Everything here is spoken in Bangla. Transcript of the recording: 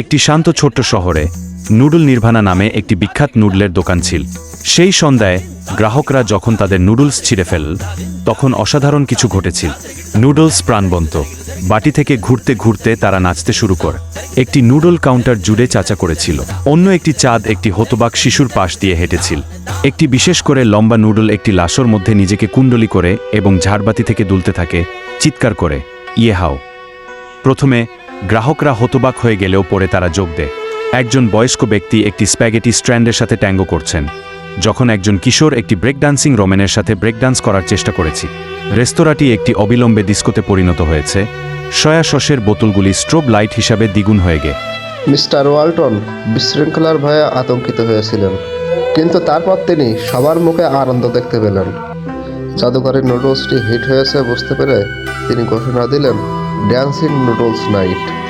একটি শান্ত ছোট্ট শহরে নুডল নির্ভানা নামে একটি বিখ্যাত নুডলের দোকান ছিল। সেই সন্ধ্যায় গ্রাহকরা যখন তাদের নুডলস ছিঁড়ে ফেলল তখন অসাধারণ কিছু ঘটেছিল। নুডলস প্রাণবন্ত। বাটি থেকে ঘুরতে ঘুরতে তারা নাচতে শুরু করে। একটি নুডল কাউন্টার জুড়ে চাচা করেছিল। অন্য একটি চাঁদ একটি হতবাক শিশুর পাশ দিয়ে হেঁটেছিল। একটি বিশেষ করে লম্বা নুডল একটি লাশর মধ্যে নিজেকে কুণ্ডলি করে এবং ঝাড়বাতি থেকে দুলতে থাকে, চিৎকার করে ইয়ে হাও। প্রথমে গ্রাহকরা হতবাক হয়ে গেলেও পরে তারা যোগ দেয়। একজন বয়স্ক ব্যক্তি একটি স্প্যাগেটি স্ট্র্যান্ডের সাথে ট্যাঙ্গো করছেন। যখন একজন কিশোর একটি ব্রেক ডান্সিং রোমেনের সাথে ব্রেক ডান্স করার চেষ্টা করেছি। রেস্তোরাঁটি একটি অবিলম্বে ডিস্কোতে পরিণত হয়েছে। সয়া সসের বোতলগুলি স্ট্রোব লাইট হিসাবে দ্বিগুণ হয়ে গে। মিস্টার ওয়ালটন বিশৃঙ্খলার ভয়ে আতঙ্কিত হয়েছিলেন। কিন্তু তারপর তিনি সবার মুখে আনন্দ দেখতে পেলেন। জাদুঘরের নুডলসটি হিট হয়েছে বুঝতে পেরে তিনি ঘোষণা দিলেন ড্যান্সিং নুডলস নাইট